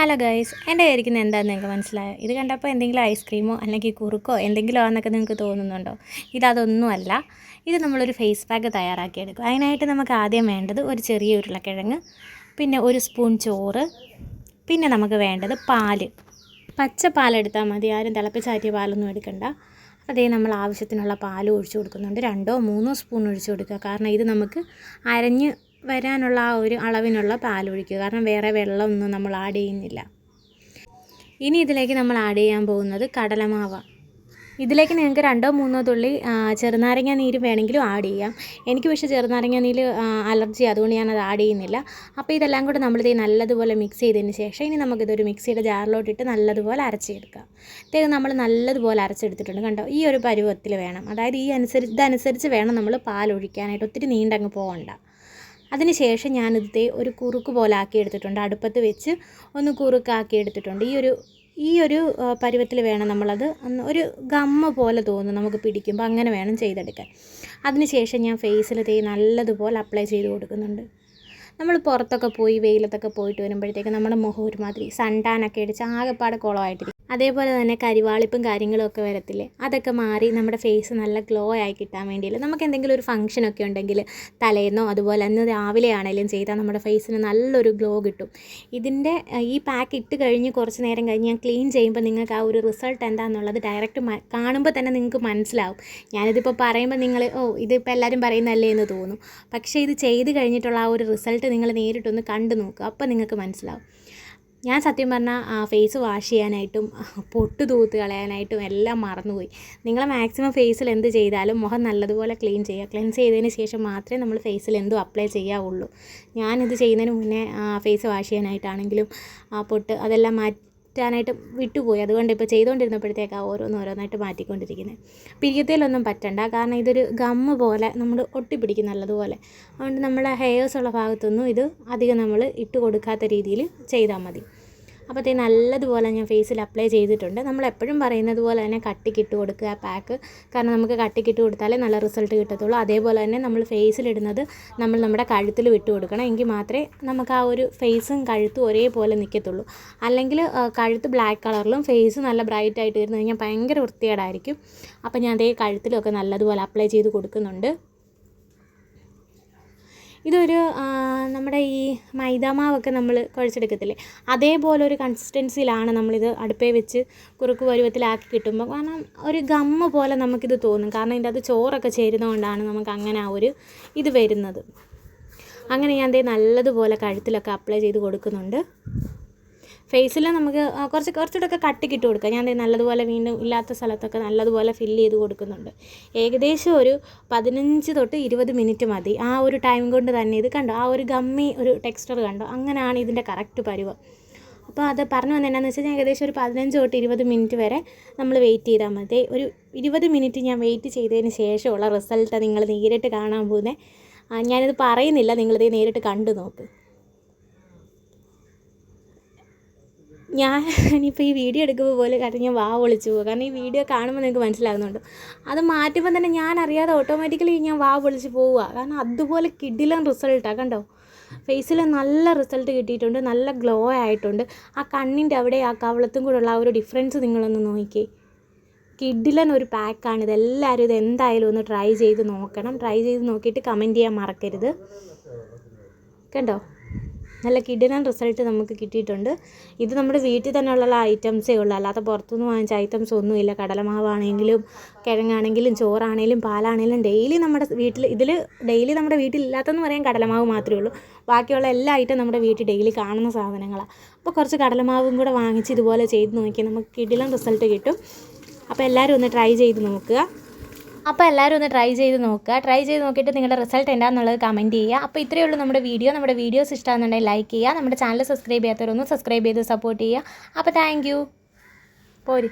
Hello guys എന്റെ കയ്യിരിക്കുന്ന എന്താണെന്ന് നിങ്ങൾക്ക് മനസ്സിലായോ? ഇത് കണ്ടപ്പോൾ എന്തെങ്കിലും ഐസ്ക്രീമോ അല്ലെങ്കിൽ കുറുക്കോ എന്തെങ്കിലും ആണെന്നൊക്കെ നിങ്ങൾക്ക് തോന്നുന്നുണ്ടോ? ഇതതൊന്നുമല്ല ഇത് നമ്മളൊരു ഫേസ് പാക്ക് തയ്യാറാക്കിയെടുക്കും. അതിനായിട്ട് നമുക്ക് ആദ്യം വേണ്ടത് ഒരു ചെറിയ ഉരുളക്കിഴങ്ങ് പിന്നെ ഒരു സ്പൂൺ ചോറ് പിന്നെ നമുക്ക് വേണ്ടത് പാൽ. പച്ച പാലെടുത്താൽ മതി. ആരും തിളപ്പിച്ചാറ്റിയ പാലൊന്നും എടുക്കണ്ട. അതേ നമ്മൾ ആവശ്യത്തിനുള്ള പാൽ ഒഴിച്ചു കൊടുക്കുന്നുണ്ട്. രണ്ടോ മൂന്നോ സ്പൂൺ ഒഴിച്ചു കൊടുക്കുക. കാരണം ഇത് നമുക്ക് അരഞ്ഞ് വരാനുള്ള ആ ഒരു അളവിനുള്ള പാൽ ഒഴിക്കുക കാരണം വേറെ വെള്ളമൊന്നും നമ്മൾ ആഡ് ചെയ്യുന്നില്ല. ഇനി ഇതിലേക്ക് നമ്മൾ ആഡ് ചെയ്യാൻ പോകുന്നത് കടലമാവ. ഇതിലേക്ക് നിങ്ങൾക്ക് രണ്ടോ മൂന്നോ തുള്ളി ചെറുനാരങ്ങ നീര് വേണമെങ്കിലും ആഡ് ചെയ്യാം. എനിക്ക് പക്ഷേ ചെറുനാരങ്ങ നീര് അലർജി അതുകൊണ്ട് ഞാനത് ആഡ് ചെയ്യുന്നില്ല. അപ്പോൾ ഇതെല്ലാം കൂടെ നമ്മളിത് നല്ലതുപോലെ മിക്സ് ചെയ്തതിന് ശേഷം ഇനി നമുക്കിതൊരു മിക്സിയുടെ ജാറിലോട്ടിട്ട് നല്ലതുപോലെ അരച്ചെടുക്കാം. ഇതേ നമ്മൾ നല്ലതുപോലെ അരച്ചെടുത്തിട്ടുണ്ട്. കണ്ടോ? ഈ ഒരു പരുവത്തിൽ വേണം. അതായത് ഈ അനുസരിച്ച് ഇതനുസരിച്ച് വേണം നമ്മൾ പാൽ ഒഴിക്കാനായിട്ട് ഒത്തിരി നീണ്ടങ്ങ് പോകണ്ട. അതിനുശേഷം ഞാനിത് ഒരു കുറുക്ക് പോലെ ആക്കി എടുത്തിട്ടുണ്ട്. അടുപ്പത്ത് വെച്ച് ഒന്ന് കുറുക്കാക്കി എടുത്തിട്ടുണ്ട്. ഈ ഒരു ഈ ഒരു പരുവത്തിൽ വേണം നമ്മളത് ഒരു ഗമ്മ പോലെ തോന്നും നമുക്ക് പിടിക്കുമ്പോൾ അങ്ങനെ വേണം ചെയ്തെടുക്കാൻ. അതിനുശേഷം ഞാൻ ഫേസിൽ തേ നല്ലതുപോലെ അപ്ലൈ ചെയ്ത് കൊടുക്കുന്നുണ്ട്. നമ്മൾ പുറത്തൊക്കെ പോയി വെയിലത്തൊക്കെ പോയിട്ട് വരുമ്പോഴത്തേക്ക് നമ്മുടെ മുഖം ഒരുമാതിരി സൺടാനൊക്കെ അടിച്ച് ആകെപ്പാടെ കുളമായിട്ടിരിക്കും. അതേപോലെ തന്നെ കരിവാളിപ്പും കാര്യങ്ങളും ഒക്കെ വരത്തില്ലേ? അതൊക്കെ മാറി നമ്മുടെ ഫേസ് നല്ല ഗ്ലോ ആയി കിട്ടാൻ വേണ്ടിയില്ല? നമുക്ക് എന്തെങ്കിലും ഒരു ഫംഗ്ഷനൊക്കെ ഉണ്ടെങ്കിൽ തലേന്നോ അതുപോലെ അന്ന് രാവിലെ ആണെങ്കിലും ചെയ്താൽ നമ്മുടെ ഫേസിന് നല്ലൊരു ഗ്ലോ കിട്ടും. ഇതിന്റെ ഈ പാക്ക് ഇട്ട് കഴിഞ്ഞ് കുറച്ച് നേരം കഴിഞ്ഞ് ഞാൻ ക്ലീൻ ചെയ്യുമ്പോൾ നിങ്ങൾക്ക് ആ ഒരു റിസൾട്ട് എന്താണെന്നുള്ളത് ഡയറക്റ്റ് കാണുമ്പോൾ തന്നെ നിങ്ങൾക്ക് മനസ്സിലാവും. ഞാനിതിപ്പോൾ പറയുമ്പോൾ നിങ്ങൾ ഓ ഇതിപ്പോൾ എല്ലാവരും പറയുന്നല്ലേ എന്ന് തോന്നും. പക്ഷേ ഇത് ചെയ്ത് കഴിഞ്ഞിട്ടുള്ള ആ ഒരു റിസൾട്ട് നിങ്ങൾ നേരിട്ടൊന്ന് കണ്ടു നോക്കുക അപ്പോൾ നിങ്ങൾക്ക് മനസ്സിലാവും. ഞാൻ സത്യം പറഞ്ഞാൽ ഫേസ് വാഷ് ചെയ്യാനായിട്ടും പൊട്ട് തൂത്ത് കളയാനായിട്ടും എല്ലാം മറന്നുപോയി. നിങ്ങൾ മാക്സിമം ഫേസിൽ എന്ത് ചെയ്താലും മുഖം നല്ലതുപോലെ ക്ലീൻ ചെയ്യുക. ക്ലെൻസ് ചെയ്തതിന് ശേഷം മാത്രമേ നമ്മൾ ഫേസിൽ എന്തും അപ്ലൈ ചെയ്യാവുള്ളൂ. ഞാനിത് ചെയ്യുന്നതിന് മുന്നേ ഫേസ് വാഷ് ചെയ്യാനായിട്ടാണെങ്കിലും പൊട്ട് അതെല്ലാം മാറ്റാനായിട്ട് വിട്ടുപോയി. അതുകൊണ്ട് ഇപ്പോൾ ചെയ്തുകൊണ്ടിരുന്നപ്പോഴത്തേക്കാണ് ഓരോന്നോരോന്നായിട്ട് മാറ്റിക്കൊണ്ടിരിക്കുന്നത് പിരിയത്തേലൊന്നും പറ്റണ്ട. കാരണം ഇതൊരു ഗമ്മ് പോലെ നമ്മൾ ഒട്ടിപ്പിടിക്കും നല്ലതുപോലെ. അതുകൊണ്ട് നമ്മുടെ ഹെയേഴ്സ് ഉള്ള ഭാഗത്തൊന്നും ഇത് അധികം നമ്മൾ ഇട്ട് കൊടുക്കാത്ത രീതിയിൽ ചെയ്താൽ മതി. അപ്പോഴത്തേ നല്ലതുപോലെ ഞാൻ ഫേസിൽ അപ്ലൈ ചെയ്തിട്ടുണ്ട്. നമ്മൾ എപ്പോഴും പറയുന്നത് പോലെ തന്നെ കട്ടിക്കിട്ട് കൊടുക്കുക പാക്ക് കാരണം നമുക്ക് കട്ടിക്കിട്ട് കൊടുത്താലേ നല്ല റിസൾട്ട് കിട്ടത്തുള്ളൂ. അതേപോലെ തന്നെ നമ്മൾ ഫേസിലിടുന്നത് നമ്മൾ നമ്മുടെ കഴുത്തിൽ വിട്ട് കൊടുക്കണം എങ്കിൽ മാത്രമേ നമുക്ക് ആ ഒരു ഫേസും കഴുത്തും ഒരേപോലെ നിൽക്കത്തുള്ളൂ. അല്ലെങ്കിൽ കഴുത്ത് ബ്ലാക്ക് കളറിലും ഫേസ് നല്ല ബ്രൈറ്റ് ആയിട്ട് കഴിഞ്ഞാൽ ഭയങ്കര വൃത്തികേടായിരിക്കും. അപ്പോൾ ഞാൻ അതേ കഴുത്തിലൊക്കെ നല്ലതുപോലെ അപ്ലൈ ചെയ്ത് കൊടുക്കുന്നുണ്ട്. ഇതൊരു നമ്മുടെ ഈ മൈദാമാവൊക്കെ നമ്മൾ കുഴച്ചെടുക്കത്തില്ലേ? അതേപോലെ ഒരു കൺസിസ്റ്റൻസിയിലാണ് നമ്മളിത് അടുപ്പേ വെച്ച് കുറുക്ക് പരുവത്തിലാക്കി കിട്ടുമ്പോൾ. കാരണം ഒരു ഗമ്മ പോലെ നമുക്കിത് തോന്നും. കാരണം ഇതിന്റെ അത് ചോറൊക്കെ ചേരുന്നതുകൊണ്ടാണ് നമുക്ക് അങ്ങനെ ആ ഒരു ഇത് വരുന്നത്. അങ്ങനെ ഞാൻ ദേ നല്ലതുപോലെ കഴുത്തിലൊക്കെ അപ്ലൈ ചെയ്ത് കൊടുക്കുന്നുണ്ട്. ഫേസിൽ നമുക്ക് കുറച്ച് കുറച്ച് കുറച്ചുകൂടെയൊക്കെ കട്ടിക്കിട്ട് കൊടുക്കാം. ഞാൻ നല്ലതുപോലെ വീണ്ടും ഇല്ലാത്ത സ്ഥലത്തൊക്കെ നല്ലതുപോലെ ഫില്ല് ചെയ്ത് കൊടുക്കുന്നുണ്ട്. ഏകദേശം ഒരു പതിനഞ്ച് തൊട്ട് ഇരുപത് മിനിറ്റ് മതി. ആ ഒരു ടൈം കൊണ്ട് തന്നെ ഇത് കണ്ടോ? ആ ഒരു ഗമ്മി ഒരു ടെക്സ്ചർ കണ്ടോ? അങ്ങനെയാണ് ഇതിന്റെ കറക്റ്റ് പരുവം. അപ്പോൾ അത് പറഞ്ഞു വന്നത് എന്നാന്ന് വെച്ചാൽ ഏകദേശം ഒരു പതിനഞ്ച് തൊട്ട് ഇരുപത് മിനിറ്റ് വരെ നമ്മൾ വെയിറ്റ് ചെയ്താൽ മതി. ഒരു ഇരുപത് മിനിറ്റ് ഞാൻ വെയിറ്റ് ചെയ്തതിന് ശേഷമുള്ള റിസൾട്ട് നിങ്ങൾ നേരിട്ട് കാണാൻ പോകുന്നത് ഞാനിത് പറയുന്നില്ല. നിങ്ങളിത് നേരിട്ട് കണ്ടു നോക്ക്. ഞാൻ ഇനിയിപ്പോൾ ഈ വീഡിയോ എടുക്കുമ്പോൾ പോലെ കാരണം ഞാൻ വാ പൊളിച്ചു പോകും. കാരണം ഈ വീഡിയോ കാണുമ്പോൾ നിങ്ങൾക്ക് മനസ്സിലാകുന്നുണ്ട്. അത് മാറ്റുമ്പോൾ തന്നെ ഞാൻ അറിയാതെ ഓട്ടോമാറ്റിക്കലി ഞാൻ വാ പൊളിച്ച് പോവുക കാരണം അതുപോലെ കിഡിലൻ റിസൾട്ടാണ് കണ്ടോ? ഫേസിൽ നല്ല റിസൾട്ട് കിട്ടിയിട്ടുണ്ട് നല്ല ഗ്ലോ ആയിട്ടുണ്ട്. ആ കണ്ണിന്റെ അവിടെ ആ കവളത്തും കൂടെ ഉള്ള ആ ഒരു ഡിഫറൻസ് നിങ്ങളൊന്ന് നോക്കി കിഡിലൻ ഒരു പാക്കാണ് ഇത്. എല്ലാവരും ഇത് എന്തായാലും ഒന്ന് ട്രൈ ചെയ്ത് നോക്കണം. ട്രൈ ചെയ്ത് നോക്കിയിട്ട് കമന്റ് ചെയ്യാൻ മറക്കരുത്. കണ്ടോ? നല്ല കിഡിലൻ റിസൾട്ട് നമുക്ക് കിട്ടിയിട്ടുണ്ട്. ഇത് നമ്മുടെ വീട്ടിൽ തന്നെ ഉള്ള ഐറ്റംസേ ഉള്ളൂ. അല്ലാതെ പുറത്തുനിന്ന് വാങ്ങിച്ച ഐറ്റംസ് ഒന്നുമില്ല. കടലമാവാണെങ്കിലും കിഴങ്ങാണെങ്കിലും ചോറാണെങ്കിലും പാലാണെങ്കിലും ഡെയിലി നമ്മുടെ വീട്ടിൽ ഇതിൽ ഡെയിലി നമ്മുടെ വീട്ടിൽ ഇല്ലാത്തെന്ന് പറയാൻ കടലമാവ് മാത്രമേ ഉള്ളൂ. ബാക്കിയുള്ള എല്ലാ ഐറ്റം നമ്മുടെ വീട്ടിൽ ഡെയിലി കാണുന്ന സാധനങ്ങളാണ് അപ്പോൾ കുറച്ച് കടലമാവും കൂടെ വാങ്ങിച്ച് ഇതുപോലെ ചെയ്ത് നോക്കിയാൽ നമുക്ക് കിടിലൻ റിസൾട്ട് കിട്ടും. അപ്പോൾ എല്ലാവരും ഒന്ന് ട്രൈ ചെയ്ത് നോക്കുക. അപ്പോൾ എല്ലാവരും ഒന്ന് ട്രൈ ചെയ്ത് നോക്കുക. ട്രൈ ചെയ്ത് നോക്കിയിട്ട് നിങ്ങളുടെ റിസൾട്ട് എന്താണെന്നുള്ളത് കമന്റ് ചെയ്യുക. അപ്പോൾ ഇത്രയേ ഉള്ളൂ നമ്മുടെ വീഡിയോ നമ്മുടെ വീഡിയോസ് ഇഷ്ടമാണെന്നുണ്ടെങ്കിൽ ലൈക്ക് ചെയ്യുക. നമ്മുടെ ചാനൽ സബ്സ്ക്രൈബ് ചെയ്യാത്തവരൊന്ന് സബ്സ്ക്രൈബ് ചെയ്ത് സപ്പോർട്ട് ചെയ്യുക. അപ്പോൾ താങ്ക് യു പോരി.